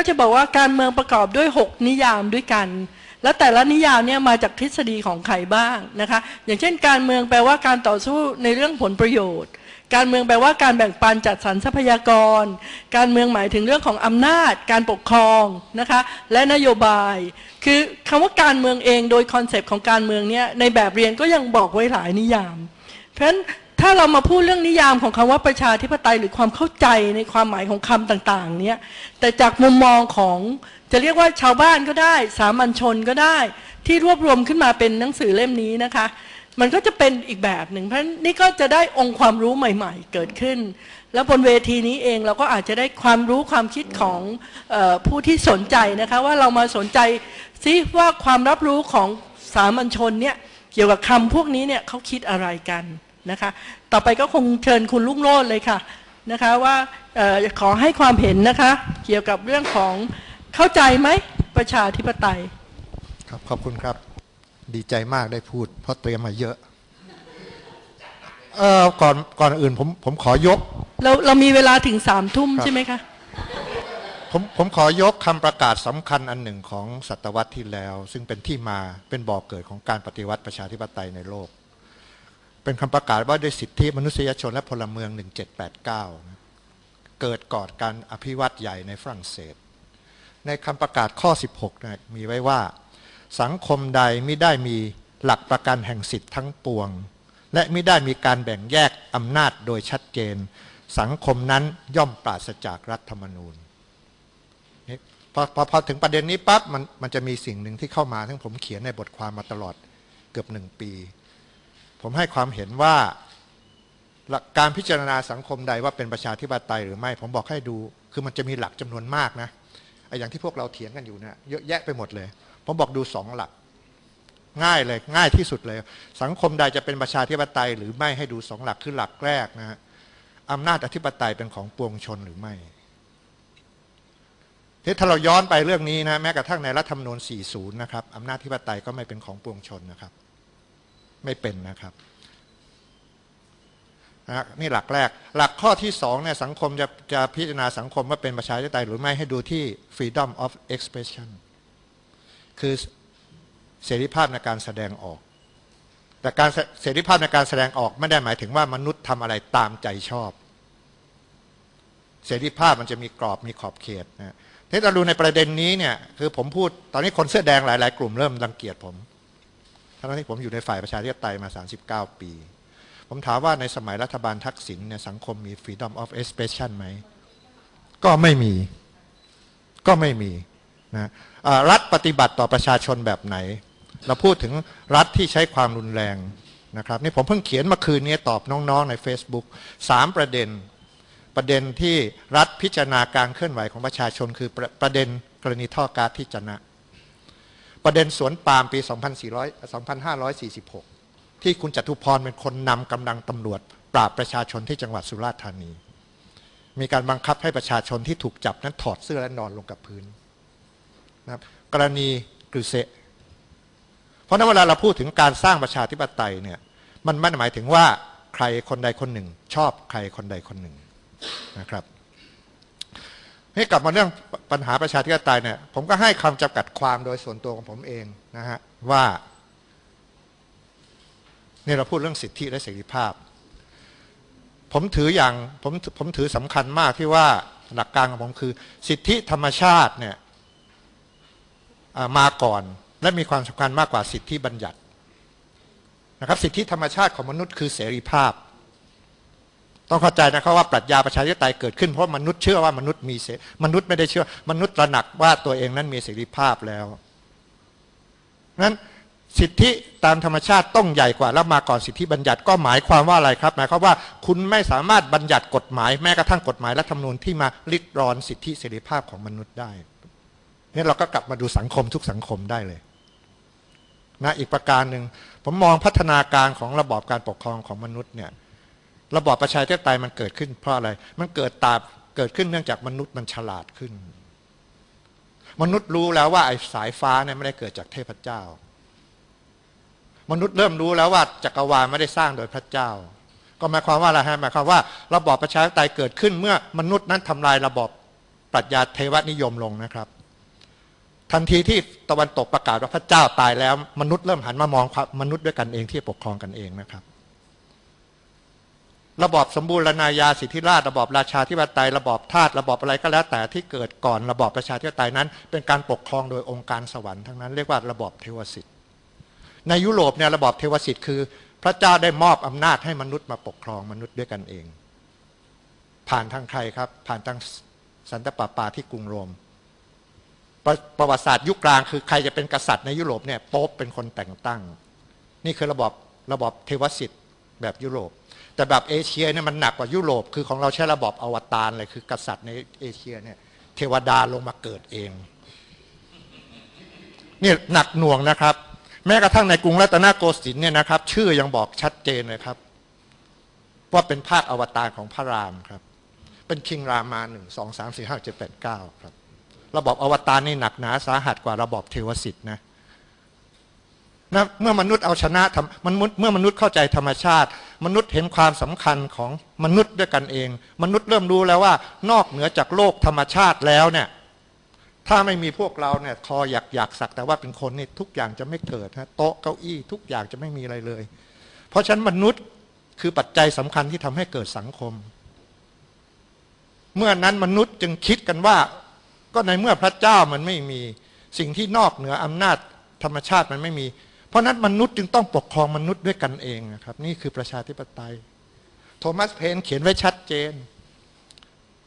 ก็จะบอกว่าการเมืองประกอบด้วย 6 นิยามด้วยกัน แล้วแต่ละนิยามเนี่ยมาจากทฤษฎีของใครบ้างนะคะ อย่างเช่น การเมืองแปลว่าการต่อสู้ในเรื่องผลประโยชน์ การเมืองแปลว่าการแบ่งปันจัดสรรทรัพยากร การเมืองหมายถึงเรื่องของอำนาจ การปกครองนะคะและนโยบาย คือคำว่าการเมืองเองโดยคอนเซปต์ของการเมืองเนี่ยในแบบเรียนก็ยังบอกไว้หลายนิยาม เพราะฉะนั้น ถ้าเรามาพูดเรื่องนิยามของคำว่าประชาธิปไตยหรือความเข้าใจในความหมายของคำต่างๆเนี่ยแต่จากมุมมองของจะเรียกว่าชาวบ้านก็ได้ สามัญชนก็ได้ ที่รวบรวมขึ้นมาเป็นหนังสือเล่มนี้นะคะ มันก็จะเป็นอีกแบบหนึ่งเพราะนี่ก็จะได้องค์ความรู้ใหม่ ๆ เกิดขึ้น แล้วบนเวทีนี้เองเราก็อาจจะได้ความรู้ความคิดของออผู้ที่สนใจนะคะว่าเรามาสนใจซิว่าความรับรู้ของสามัญชนเนี่ยเกี่ยวกับคำพวกนี้เนี่ยเขาคิดอะไรกัน นะคะ ต่อไปก็คงเชิญคุณลุงโรดเลยค่ะนะคะว่าเออขอให้ความเห็นนะคะ เกี่ยวกับเรื่องของเข้าใจไหมประชาธิปไตย ครับขอบคุณครับ ดีใจมากได้พูด เพราะเตรียมมาเยอะเอ่อก่อนก่อนอื่นผมผมขอยก เราเรามีเวลาถึงสามทุ่มครับใช่ไหมคะผมผมขอยกคำประกาศสำคัญอันหนึ่งของศตวรรษที่แล้ว ซึ่งเป็นที่มาเป็นบ่อกเกิดของการปฏิวัติประชาธิปไตยในโลก เป็นคำประกาศว่าด้วยสิทธิมนุษยชนและพลเมือง 1789นะเกิดก่อนการอภิวัตใหญ่ในฝรั่งเศส ในคำประกาศข้อ 16นะมีไว้ว่า สังคมใดไม่ได้มีหลักประกันแห่งสิทธิ์ทั้งปวง และไม่ได้มีการแบ่งแยกอำนาจโดยชัดเจน สังคมนั้นย่อมปราศจากรัฐธรรมนูญพอพอพอถึงประเด็นนี้ปั๊บมันมันจะมีสิ่งหนึ่งที่เข้ามาซึ่งผมเขียนในบทความมาตลอดเกือบหนึ่งปี ผมให้ความเห็นว่าการพิจารณาสังคมใดว่าเป็นประชาธิปไตยหรือไม่ ผมบอกให้ดู คือมันจะมีหลักจำนวนมากนะไอ้อย่างที่พวกเราเถียงกันอยู่เนี่ยเยอะแยะไปหมดเลย ผมบอกดูสองหลัก ง่ายเลยง่ายที่สุดเลย สังคมใดจะเป็นประชาธิปไตย หรือไม่ให้ดูสองหลักคือหลักแรกนะฮะอำนาจอธิปไตยเป็นของปวงชนหรือไม่ถ้าเราย้อนไปเรื่องนี้นะแม้กระทั่งในรัฐธรรมนูญ40 นะครับอำนาจอธิปไตยก็ไม่เป็นของปวงชนนะครับ ไม่เป็นนะครับนะนี่หลักแรก หลักข้อที่สองเนี่ยสังคมจะจะพิจารณาสังคมว่าเป็นประชาธิปไตยหรือไม่ให้ดูที่ freedom of expression คือเสรีภาพในการแสดงออก แต่การเสรีภาพในการแสดงออกไม่ได้หมายถึงว่ามนุษย์ทำอะไรตามใจชอบ เสรีภาพมันจะมีกรอบมีขอบเขตนะที่เราดูในประเด็นนี้เนี่ยคือผมพูดตอนนี้คนเสื้อแดงหลาย ๆ กลุ่มเริ่มรังเกียจผม ทั้งที่ผมอยู่ในฝ่ายประชาธิปไตยมา 39 ปี ผมถามว่าในสมัยรัฐบาลทักษิณเนี่ยสังคมมี freedom of expression ไหม ก็ไม่มี ก็ไม่มีนะรัฐปฏิบัติต่อประชาชนแบบไหน เราพูดถึงรัฐที่ใช้ความรุนแรงนะครับนี่ผมเพิ่งเขียนเมื่อคืนนี้ตอบน้องๆใน Facebook สามประเด็น ประเด็นที่รัฐพิจารณาการเคลื่อนไหวของประชาชน คือประประเด็นกรณีท่อกาซที่จะนะ ประเด็นสวนปาล์มปี 2400 2546 ที่คุณจตุพรเป็นคนนำกำลังตำรวจ ปราบประชาชนที่จังหวัดสุราษฎร์ธานี มีการบังคับให้ประชาชนที่ถูกจับนั้นถอดเสื้อและนอนลงกับพื้นนะครับกรณีกฤเซเพราะนั้นเวลาเราพูดถึงการสร้างประชาธิปไตยเนี่ยมันไม่หมายถึงว่าใครคนใดคนหนึ่ง ชอบใครคนใดคนหนึ่งนะครับ ให้กลับมาเรื่องปัญหาประชาธิปไตยเนี่ยผมก็ให้คำจำกัดความโดยส่วนตัวของผมเองนะฮะว่าเนี่ยเราพูดเรื่องสิทธิและเสรีภาพ ผมถืออย่างผมผมถือสำคัญมากที่ว่าหลักการของผมคือ สิทธิธรรมชาติเนี่ยมาก่อนและมีความสำคัญมากกว่าสิทธิบัญญัตินะครับ สิทธิธรรมชาติของมนุษย์คือเสรีภาพ ต้องเข้าใจนะครับว่าปรัชญาประชาธิปไตยเกิดขึ้นเพราะมนุษย์เชื่อว่ามนุษย์มีเสมนุษย์ไม่ได้เชื่อ มนุษย์ตระหนักว่าตัวเองนั้นมีเสรีภาพแล้วนั้นสิทธิตามธรรมชาติต้องใหญ่กว่าแล้วมาก่อนสิทธิบัญญัติก็หมายความว่าอะไรครับหมายความว่าคุณไม่สามารถบัญญัติกฎหมายแม้กระทั่งกฎหมายรัฐธรรมนูญที่มาลิดรอนสิทธิเสรีภาพของมนุษย์ได้เนี่ยเราก็กลับมาดูสังคมทุกสังคมได้เลยนะอีกประการหนึ่งผมมองพัฒนาการของระบอบการปกครองของมนุษย์เนี่ย ระบอบประชาธิปไตยมันเกิดขึ้นเพราะอะไร มันเกิดตามเกิดขึ้นเนื่องจากมนุษย์มันฉลาดขึ้น มนุษย์รู้แล้วว่าไอ้สายฟ้าเนี่ยไม่ได้เกิดจากเทพเจ้า มนุษย์เริ่มรู้แล้วว่าจักรวาลไม่ได้สร้างโดยพระเจ้า ก็หมายความว่าอะไรฮะหมายความว่า ระบอบประชาธิปไตยเกิดขึ้นเมื่อมนุษย์นั้นทำลายระบอบปรัชญาเทวนิยมลงนะครับ ทันทีที่ตะวันตกประกาศว่าพระเจ้าตายแล้ว มนุษย์เริ่มหันมามองมนุษย์ด้วยกันเองที่ปกครองกันเองนะครับ ระบอบสมบูรณาญาสิทธิราชระบอบราชาธิปไตยระบอบทาสระบอบอะไรก็แล้วแต่ที่เกิดก่อนระบอบประชาธิปไตยนั้น เป็นการปกครองโดยองค์การสวรรค์ทั้งนั้นเรียกว่าระบอบเทวสิทธิ์ในยุโรปเนี่ยระบอบเทวสิทธิ์คือ พระเจ้าได้มอบอำนาจให้มนุษย์มาปกครองมนุษย์ด้วยกันเอง ผ่านทางใครครับ ผ่านทางสันตปาปาที่กรุงโรมประประวัติศาสตร์ยุคกลางคือใครจะเป็นกษัตริย์ในยุโรปเนี่ยโป๊ปเป็นคนแต่งตั้ง นี่คือระบอบระบอบเทวสิทธิ์ แบบยุโรป แต่แบบเอเชียเนี่ยมันหนักกว่ายุโรป คือของเราใช้ระบอบอวตารเลยคือกษัตริย์ในเอเชียเนี่ยเทวดาลงมาเกิดเองนี่หนักหน่วงนะครับ แม้กระทั่งในกรุงรัตนโกสินทร์เนี่ยนะครับ ชื่อยังบอกชัดเจนเลยครับ ว่าเป็นภาคอวตารของพระรามครับ เป็นคิงรามาหนึ่งสองสามสี่ห้าเจ็ดแปดเก้าครับ ระบอบอวตารนี่หนักหนาสาหัสกว่าระบอบเทวสิทธิ์นะ นะเมื่อมนุษย์เอาชนะมมันษย์เมื่อมนุษย์เข้าใจธรรมชาติ มนุษย์เห็นความสำคัญของมนุษย์ด้วยกันเอง มนุษย์เริ่มรู้แล้วว่านอกเหนือจากโลกธรรมชาติแล้วเนี่ยถ้าไม่มีพวกเราเนี่ยคออยากอยากสักแต่ว่าเป็นคนนี่ทุกอย่างจะไม่เกิดฮะโต๊ะเก้าอี้ทุกอย่างจะไม่มีอะไรเลย เพราะฉะนั้นมนุษย์คือปัจจัยสำคัญที่ทำให้เกิดสังคม เมื่อนั้นมนุษย์จึงคิดกันว่า ก็ในเมื่อพระเจ้ามันไม่มีสิ่งที่นอกเหนืออำนาจธรรมชาติมันไม่มี เพราะนั้นมนุษย์จึงต้องปกครองมนุษย์ด้วยกันเองนะครับ นี่คือประชาธิปไตย โทมัสเพนเขียนไว้ชัดเจน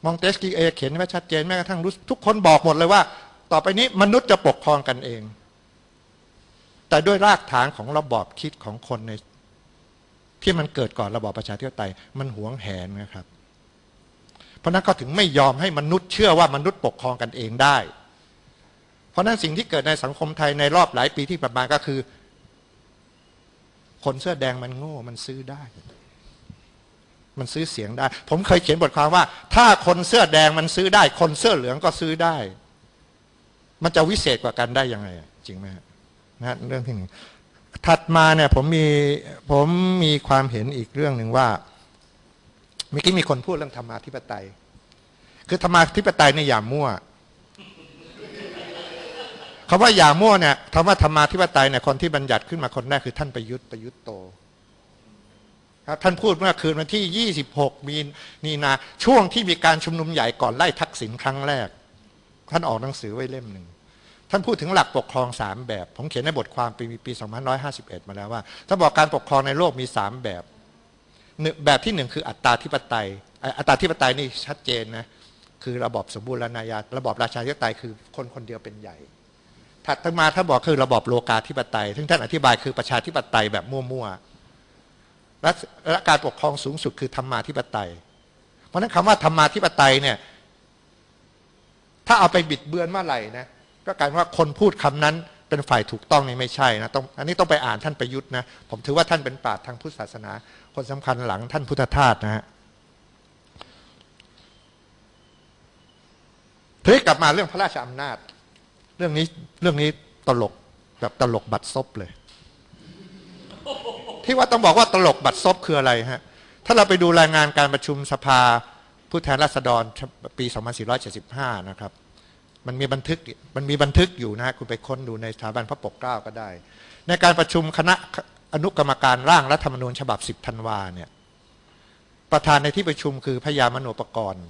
มองเตสกีเอเขียนไว้ชัดเจนแม้กระทั่งรู้ทุกคนบอกหมดเลยว่า ต่อไปนี้มนุษย์จะปกครองกันเอง แต่ด้วยรากฐานของระบอบคิดของคนใน ที่มันเกิดก่อนระบอบประชาธิปไตย มันหวงแหนนะครับ เพราะนั้นเขาถึงไม่ยอมให้มนุษย์เชื่อว่ามนุษย์ปกครองกันเองได้ เพราะนั้นสิ่งที่เกิดในสังคมไทยในรอบหลายปีที่ผ่านมาก็คือ คนเสื้อแดงมันโง่ มันซื้อได้ มันซื้อเสียงได้ ผมเคยเขียนบทความว่า ถ้าคนเสื้อแดงมันซื้อได้ คนเสื้อเหลืองก็ซื้อได้ มันจะวิเศษกว่ากันได้ยังไงอะจริงไหมฮะนะเรื่องที่หนึ่งถัดมาเนี่ยผมมีผมมีความเห็นอีกเรื่องหนึ่งว่าเมื่อกี้มีคนพูดเรื่องธรรมาธิปไตย คือธรรมาธิปไตยเนี่ยอย่ามั่ว คำว่าอย่ามั่วเนี่ยคำว่าธรรมาธิปไตยเนี่ยคนที่บัญญัติขึ้นมาคนแรกคือท่านประยุทธ์ประยุทธ์โตครับท่านพูดเมื่อคืนวันที่ 26 มีนีนาช่วงที่มีการชุมนุมใหญ่ก่อนไล่ทักษิณครั้งแรก ท่านออกหนังสือไว้เล่มหนึ่งท่านพูดถึงหลักปกครองสามแบบ ผมเขียนในบทความปีปี2551 มาแล้วว่าท่านบอกการปกครองในโลกมีสามแบบแบบที่หนึ่งคืออัตตาธิปไตย อัตตาธิปไตยนี่ชัดเจนนะคือระบอบสมบูรณาญาระบอบราชาธิปไตยคือคนคนเดียวเป็นใหญ่ ถัดมาท่านบอกคือระบอบโลกาธิปไตย ซึ่งท่านอธิบายคือประชาธิปไตยแบบมั่วๆและการปกครองสูงสุดคือธรรมาธิปไตย เพราะนั้นคำว่าธรรมาธิปไตยเนี่ย ถ้าเอาไปบิดเบือนเมื่อไหร่นะก็กลายเป็นว่าคนพูดคำนั้นเป็นฝ่ายถูกต้องนี่ไม่ใช่นะต้องอันนี้ต้องไปอ่านท่านประยุทธ์นะผมถือว่าท่านเป็นปราชญ์ทางพุทธศาสนา คนสำคัญหลังท่านพุทธทาสนะฮะทีกลับมาเรื่องพระราชอำนาจ รื่องนี้เรื่องนี้ตลกแบบตลกบัดซบเลย ที่ว่าต้องบอกว่าตลกบัดซบคืออะไรฮะ ถ้าเราไปดูรายงานการประชุมสภาผู้แทนราษฎรปี 2475 นะครับ มันมีบันทึกมันมีบันทึกอยู่นะคุณไปค้นดูในสถาบันพระปกเกล้าก็ได้ ในการประชุมคณะอนุกรรมการร่างรัฐธรรมนูญฉบับ 10 ธันวาเนี่ยประธานในที่ประชุมคือพญามโนปกรณ์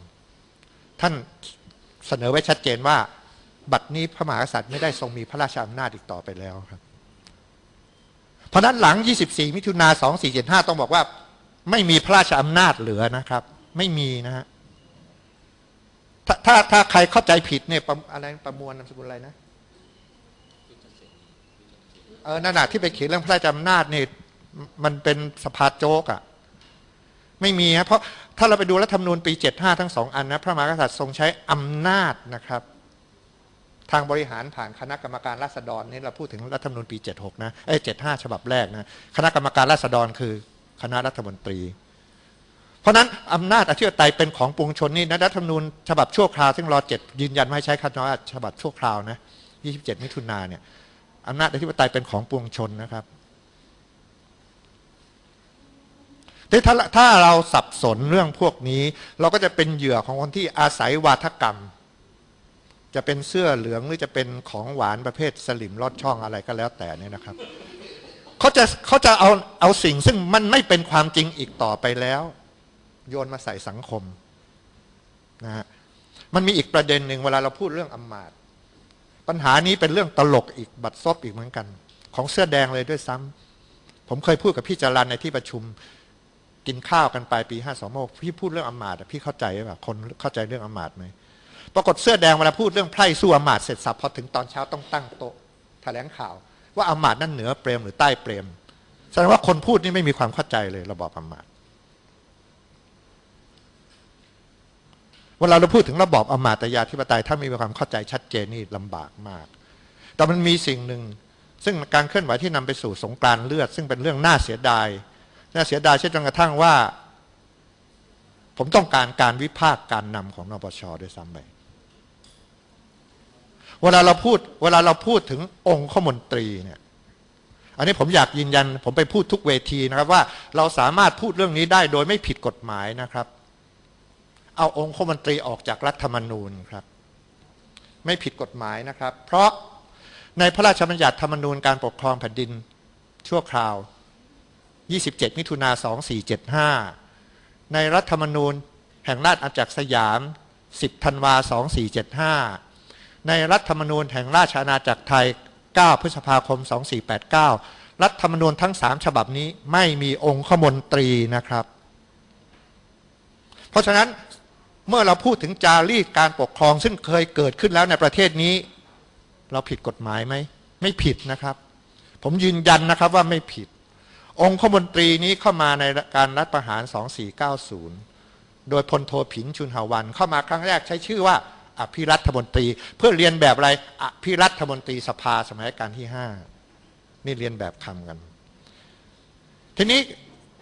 ท่านเสนอไว้ชัดเจนว่า บัดนี้พระมหากษัตริย์ไม่ได้ทรงมีพระราชอำนาจอีกต่อไปแล้วครับ เพราะนั้นหลัง 24 มิถุนา2475 ต้องบอกว่า ไม่มีพระราชอำนาจเหลือนะครับ ไม่มีนะฮะถ้าถ้าถ้าใครเข้าใจผิดเนี่ยอะไรประมวลนามสกุลอะไรนะเออนั่นแหะที่ไปเขียนเรื่องพระราชอำนาจเนี่ยมันเป็นสภาโจกอะไม่มีครับเพราะถ้าเราไปดูรัฐธรรมนูญปี 75 ทั้งสองอันนะพระมหากษัตริย์ทรงใช้อำนาจนะครับ ทางบริหารผ่านคณะกรรมการราษฎรนี่เราพูดถึงรัฐธรรมนูญปี 76 นะเอ้ย75 ฉบับแรกนะคณะกรรมการราษฎรคือคณะรัฐมนตรี เพราะนั้นอำนาจอธิปไตยเป็นของปวงชนนี่นะรัฐธรรมนูญฉบับชั่วคราวซึ่งรอเจ็ดยืนยันไม่ใช้คณะฉบับชั่วคราวนะ 27 มิถุนาเนี่ยอำนาจอธิปไตยเป็นของปวงชนนะครับแต่ถ้าถ้าเราสับสนเรื่องพวกนี้ เราก็จะเป็นเหยื่อของคนที่อาศัยวาทกรรม จะเป็นเสื้อเหลืองหรือจะเป็นของหวานประเภทสลิมลอดช่องอะไรก็แล้วแต่เนี่ยนะครับเขาจะเขาจะเอาเอาสิ่งซึ่งมันไม่เป็นความจริงอีกต่อไปแล้ว โยนมาใส่สังคมนะฮะมันมีอีกประเด็นหนึ่งเวลาเราพูดเรื่องอำมาตย์ปัญหานี้เป็นเรื่องตลกอีกบัดซบอีกเหมือนกัน ของเสื้อแดงเลยด้วยซ้ำผมเคยพูดกับพี่จรันในที่ประชุมกินข้าวกันไปปีห้าสองโมกพี่พูดเรื่องอำมาตย์พี่เข้าใจไหมคนเข้าใจเรื่องอำมาตย์ไหม ปรากฏเสื้อแดงเวลาพูดเรื่องไพร่สู้อำมาตเสร็จสับพอถึงตอนเช้าต้องตั้งโต๊ะแถลงข่าว ว่าอำมาตนั้นเหนือเปรมหรือใต้เปรมแสดงว่าคนพูดนี่ไม่มีความเข้าใจเลยระบอบอำมาตเวลาเราพูดถึงระบอบอำมาตยาธิปไตยถ้าไม่มีความเข้าใจชัดเจนนี่ลำบากมาก แต่มันมีสิ่งหนึ่ง ซึ่งการเคลื่อนไหวที่นำไปสู่สงกรานเลือด ซึ่งเป็นเรื่องน่าเสียดายน่าเสียดายเช่นจนกระทั่งว่า ผมต้องการการวิพากษ์การนำของนปชด้วยซ้ำไป เวลาเราพูดเวลาเราพูดถึงองค์ขมนตรีเนี่ย อันนี้ผมอยากยืนยัน ผมไปพูดทุกเวทีนะครับว่าเราสามารถพูดเรื่องนี้ได้โดยไม่ผิดกฎหมายนะครับ เอาองค์ขมนตรีออกจากรัฐธรรมนูญครับ ไม่ผิดกฎหมายนะครับ เพราะในพระราชบัญญัติธรรมนูญการปกครองแผ่นดินชั่วคราว 27 มิถุนา2475 ในรัฐธรรมนูญแห่งราชอาณาจักรสยาม 10 ธันวา 2475 ในรัฐธรรมนูญแห่งราชอาณาจักรไทย 9 พฤษภาคม 2489 รัฐธรรมนูญทั้ง 3 ฉบับนี้ไม่มีองค์ขมนตรีนะครับ เพราะฉะนั้นเมื่อเราพูดถึงจารีตการปกครองซึ่งเคยเกิดขึ้นแล้วในประเทศนี้ เราผิดกฎหมายไหม ไม่ผิดนะครับ ผมยืนยันนะครับว่าไม่ผิด องค์ขมนตรีนี้เข้ามาในการรัฐประหาร 2490 โดยพลโทผินชุนหาวันเข้ามาครั้งแรกใช้ชื่อว่า อภิรัฐมนตรี เพื่อเรียนแบบอะไรอภิรัฐมนตรีสภาสมัยการที่5นี่เรียนแบบคำกัน ทีนี้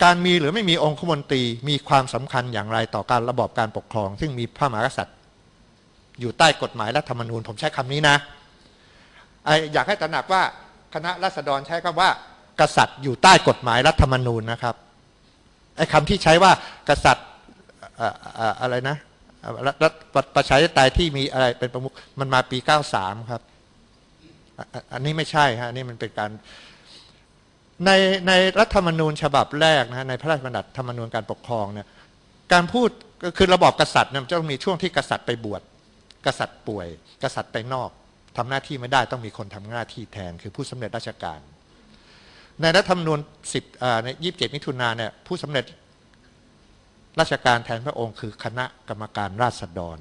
การมีหรือไม่มีองคมนตรีมีความสำคัญอย่างไรต่อการระบอบการปกครอง ซึ่งมีพระมหากษัตริย์ อยู่ใต้กฎหมายรัฐธรรมนูญ ผมใช้คำนี้นะไออยากให้ตระหนักว่าคณะรัษฎรใช้คำว่า กษัตริย์อยู่ใต้กฎหมายรัฐธรรมนูญนะครับไอ้คำที่ใช้ว่ากษัตริย์อ่อเอ่ออะไรนะ รัฐประชาธิปไตยที่มีอะไรเป็นประมุขมันมาปี 93 ครับ อันนี้ไม่ใช่ฮะอันนี้มันเป็นการในในรัฐธรรมนูญฉบับแรกนะฮะในพระราชบัญญัติธรรมนูญการปกครองเนี่ยการพูดก็คือระบอบกษัตริย์เนี่ยจะต้องมีช่วงที่กษัตริย์ไปบวชกษัตริย์ป่วย กษัตริย์ไปนอกทำหน้าที่ไม่ได้ต้องมีคนทำหน้าที่แทน คือผู้สำเร็จราชการ ในรัฐธรรมนูญ10อ่าใน27 มิถุนาเนี่ยผู้สำเร็จ ราชการแทนพระองค์คือคณะกรรมการราษฎร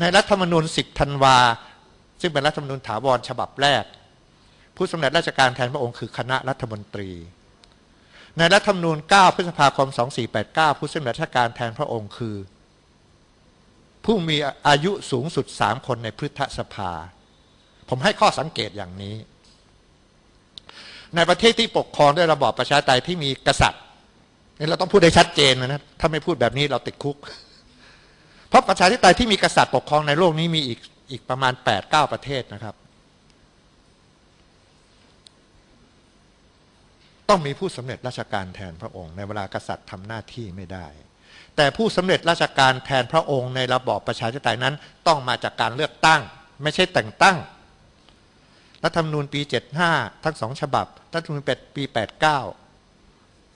ในรัฐธรรมนูญ 10 ธันวา ซึ่งเป็นรัฐธรรมนูญถาวรฉบับแรก ผู้สำเร็จราชการแทนพระองค์คือคณะรัฐมนตรี ในรัฐธรรมนูญ 9 พฤษภาคม 2489 ผู้สำเร็จราชการแทนพระองค์คือ ผู้มีอายุสูงสุด 3 คนในพฤทสภา ผมให้ข้อสังเกตอย่างนี้ ในประเทศที่ปกครองด้วยระบอบประชาธิปไตยที่มีกษัตริย์ นี่เราต้องพูดได้ชัดเจนนะถ้าไม่พูดแบบนี้เราติดคุก เพราะประชาธิปไตยที่มีกษัตริย์ปกครองในโลกนี้มีอีกอีกประมาณ8-9ประเทศนะครับ ต้องมีผู้สำเร็จราชการแทนพระองค์ ในเวลากษัตริย์ทำหน้าที่ไม่ได้ แต่ผู้สำเร็จราชการแทนพระองค์ในระบอบประชาธิปไตยนั้น ต้องมาจากการเลือกตั้ง ไม่ใช่แต่งตั้งรัฐธรรมนูญปี 75 ทั้งสองฉบับรัฐธรรมนูญปี 89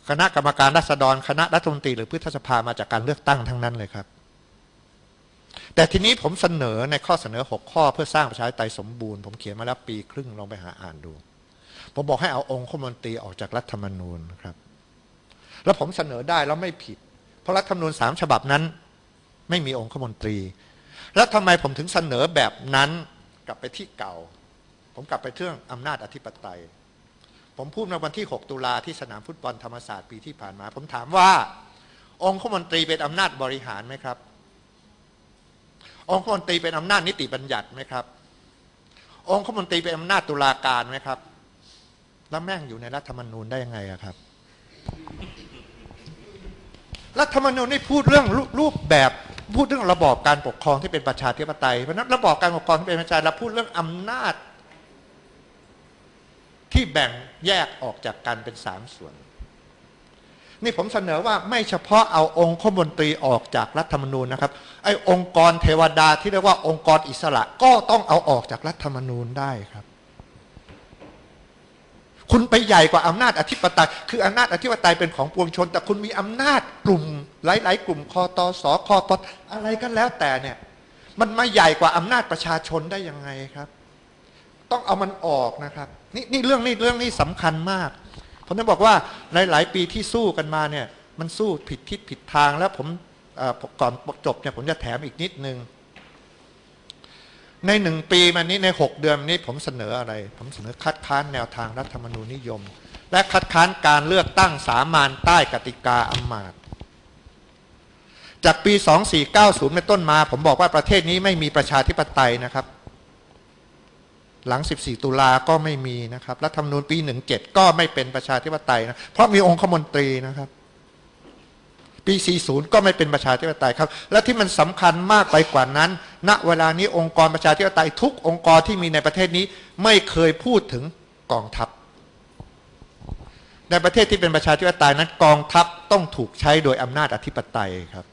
คณะกรรมการรัษฎรคณะรัฐมนตรีหรือพืทธสภามาจากการเลือกตั้งทั้งนั้นเลยครับ แต่ทีนี้ผมเสนอในข้อเสนอ 6 ข้อเพื่อสร้างประชาธิปไตยสมบูรณ์ผมเขียนมาแล้วปีครึ่งลองไปหาอ่านดู ผมบอกให้เอาองค์ข้มนตรีออกจากรัฐธรรมนูญครับ แล้วผมเสนอได้แล้วไม่ผิด เพราะรัฐธรรมนูญสามฉบับนั้น ไม่มีองค์ข้มนตรี แล้วทำไมผมถึงเสนอแบบนั้นกลับไปที่เก่า ผมกลับไปเรื่องอำนาจอธิปไตย ผมพูดในวันที่ 6 ตุลาที่สนามฟุตบอลธรรมศาสตร์ปีที่ผ่านมา ผมถามว่า องค์ข้มนตรีเป็นอำนาจบริหารไหมครับ องค์ข้มนตรีเป็นอำนาจนิติบัญญัติไหมครับ องค์ข้มนตรีเป็นอำนาจตุลาการไหมครับ แล้วแม่งอยู่ในรัฐธรรมนูญได้ยังไงครับ รัฐธรรมนูญนี่พูดเรื่องรูปแบบพูดเรื่องระบอบการปกครองที่เป็นประชาธิปไตยเพราะฉะนั้นระบอบการปกครองที่เป็นประชาธิปไตยเราพูดเรื่องอำนาจ ที่แบ่งแยกออกจากกันเป็นสามส่วน นี่ผมเสนอว่าไม่เฉพาะเอาองค์ขมนตรีออกจากรัฐธรรมนูญนะครับไอ้องค์กรเทวดาที่เรียกว่าองค์กรอิสระก็ต้องเอาออกจากรัฐธรรมนูญได้ครับ คุณไปใหญ่กว่าอำนาจอธิปไตย คืออำนาจอธิปไตยเป็นของปวงชน แต่คุณมีอำนาจกลุ่ม หลาย ๆ กลุ่มคอตอสอคอตออะไรก็แล้วแต่เนี่ย มันมาใหญ่กว่าอำนาจประชาชนได้ยังไงครับ ต้องเอามันออกนะครับ นี่นี่เรื่องนี้เรื่องนี้สำคัญมาก ผมจะบอกว่าในหลายปีที่สู้กันมาเนี่ย มันสู้ผิดทิศผิดทางแล้วผมก่อนจบเนี่ยผมจะแถมอีกนิดนึง ในหนึ่งปีมานี้ในหกเดือนนี้ผมเสนออะไร ผมเสนอคัดค้านแนวทางรัฐธรรมนูญนิยม และคัดค้านการเลือกตั้งสามานใต้กติกาอำมาตยจากปี 2490 เป็นต้นมา ผมบอกว่าประเทศนี้ไม่มีประชาธิปไตยนะครับ หลัง 14 ตุลาก็ไม่มีนะครับรัฐธรรมนูญปี 17 ก็ไม่เป็นประชาธิปไตยนะเพราะมีองคมนตรีนะครับ ปี 40 ก็ไม่เป็นประชาธิปไตยครับ และที่มันสำคัญมากไปกว่านั้น ณเวลานี้องค์กรประชาธิปไตยทุกองค์กรที่มีในประเทศนี้ ไม่เคยพูดถึงกองทัพ ในประเทศที่เป็นประชาธิปไตยนั้นกองทัพต้องถูกใช้โดยอำนาจอธิปไตยครับ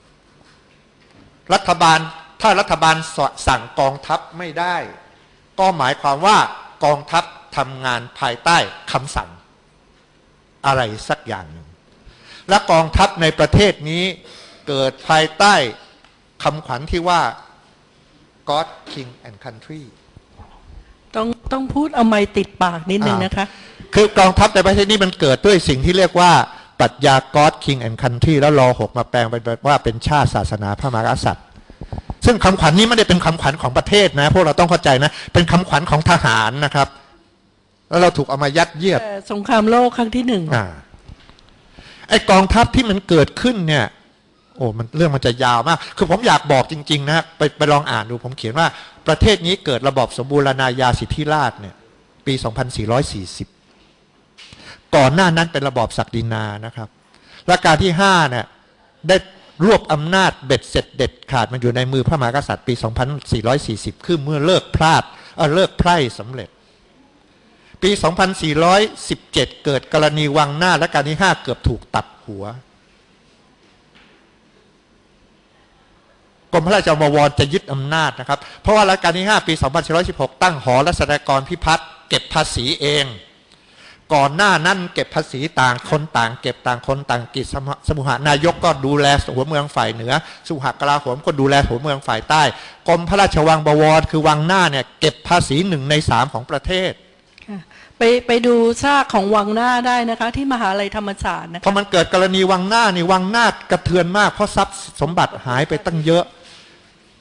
รัฐบาลถ้ารัฐบาลสั่งกองทัพไม่ได้ ก็หมายความว่ากองทัพทำงานภายใต้คำสั่ง อะไรสักอย่างหนึ่ง และกองทัพในประเทศนี้เกิดภายใต้คำขวัญที่ว่า God King and Country ต้องต้องพูดเอาไม้ติดปากนิดนึงอ่านนะคะ คือกองทัพในประเทศนี้มันเกิดด้วยสิ่งที่เรียกว่าปรัชญา God King and Country แล้วรอหกมาแปลงเป็นว่าเป็นชาติศาสนาพระมหากษัตริย์ ซึ่งคำขวัญนี้ไม่ได้เป็นคำขวัญของประเทศนะ พวกเราต้องเข้าใจนะ เป็นคำขวัญของทหารนะครับ แล้วเราถูกเอามายัดเยียดแต่สงครามโลกครั้งที่หนึ่งอ่าไอกองทัพที่มันเกิดขึ้นเนี่ย โอ้มันเรื่องมันจะยาวมาก คือผมอยากบอกจริง ๆ นะไปไปลองอ่านดูผมเขียนว่า ประเทศนี้เกิดระบอบสมบูรณาญาสิทธิราชย์เนี่ย ปี 2440 ก่อนหน้านั้นเป็นระบอบศักดินานะครับรัชกาลที่5เนี่ยได้ รวบอำนาจเบ็ดเสร็จเด็ดขาดมันอยู่ในมือพระมหากษัตริย์ปี 2440 คือเมื่อเลิกพลาดเออเลิกไพร่สำเร็จ ปี 2417 เกิดกรณีวังหน้าและการที่ 5 เกือบถูกตัดหัวกรมพระราชวรจะยึดอำนาจนะครับ เพราะว่ารัชกาลที่ 5 ปี 2416 ตั้งหอรัศดากรพิพัฒน์เก็บภาษีเอง ก่อนหน้านั้นเก็บภาษีต่างคนต่างเก็บต่างคนต่างกิจสมุหานายกก็ดูแลหัวเมืองฝ่ายเหนือสุหกลาโหมก็ดูแลหัวเมืองฝ่ายใต้กรมพระราชวังบวรคือวังหน้าเนี่ยเก็บภาษีหนึ่งในสามของประเทศไปไปดูซากของวังหน้าได้นะคะ ที่มหาลัยธรรมศาสตร์นะพอมันเกิดกรณีวังหน้านี่วังหน้ากระเทือนมากเพราะทรัพย์สมบัติหายไปตั้งเยอะ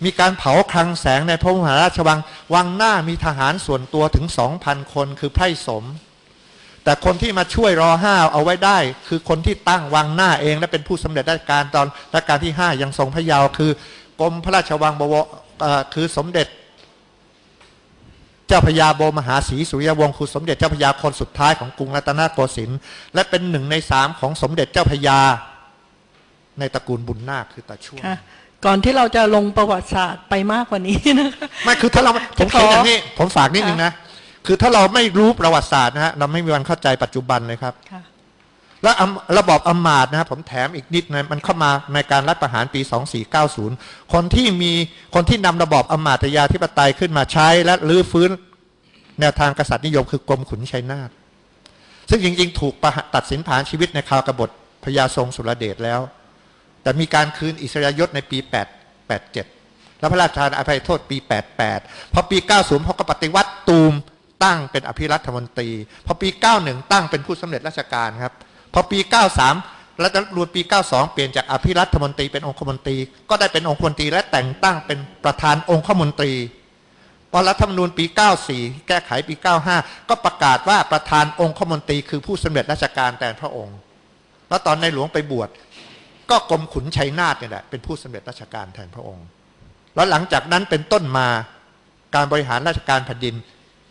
มีการเผาคลังแสงในพระมหาราชวัง วังหน้ามีทหารส่วนตัวถึงสองพันคนคือไพร่สม แต่คนที่มาช่วยรอห้าเอาไว้ได้ คือคนที่ตั้งวังหน้าเอง และเป็นผู้สำเร็จราชการตอนรัชกาลที่ห้ายังทรงพระเยาว์คือกรมพระราชวังบวรเอ่อคือสมเด็จ เจ้าพระยาโบรมหาศรีสุริยวงศ์คือสมเด็จเจ้าพระยาคนสุดท้ายของกรุงรัตนโกสินทร์และเป็นหนึ่งในสามของสมเด็จเจ้าพระยาในตระกูลบุญนาคคือตาช่วงค่ะก่อนที่เราจะลงประวัติศาสตร์ไปมากกว่านี้นะคะไม่คือถ้าเราผมขอเขียนอย่างนี้ผมฝากนิดนึงนะ คือถ้าเราไม่รู้ประวัติศาสตร์นะฮะเราไม่มีวันเข้าใจปัจจุบันเลยครับค่ะแล้วอำระบอบอำมาตย์นะครับผมแถมอีกนิดนะมันเข้ามาในการรัฐประหารปี 2490 คนที่มีคนที่นำระบอบอำมาตยาธิปไตยขึ้นมาใช้ และรื้อฟื้น แนวทางกษัตริย์นิยมคือกรมขุนชัยนาทซึ่งจริงๆ ถูกประหารตัดสินผ่านชีวิตในคราวกบฏพญาทรงสุรเดชแล้ว แต่มีการคืนอิสริยยศในปี 887 แล้วพระราชทานอภัยโทษปี 88 พอปี 90พอก็ปฏิวัติตูม ตั้งเป็นอภิรัฐมนตรี พอปี 91 ตั้งเป็นผู้สำเร็จราชการครับ พอปี 93 รัฐรรมนูปี 92 เปลี่ยนจากอภิรัฐมนตรีเป็นองคมนตรี ก็ได้เป็นองคมนตรีและแต่งตั้งเป็นประธานองคมนตรีพอรัฐธรรมนูญปี 94 แก้ไขปี 95 ก็ประกาศว่าประธานองคมนตรีคือผู้สำเร็จราชการแทนพระองค์ แล้วตอนในหลวงไปบวชก็กรมขุนชัยนาทเนี่ยแหละเป็นผู้สำเร็จราชการแทนพระองค์ แล้วหลังจากนั้นเป็นต้นมาการบริหารราชการแผ่นดิน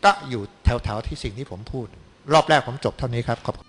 ก็อยู่แถวๆที่สิ่งที่ผมพูด รอบแรกผมจบเท่านี้ครับขอบคุณ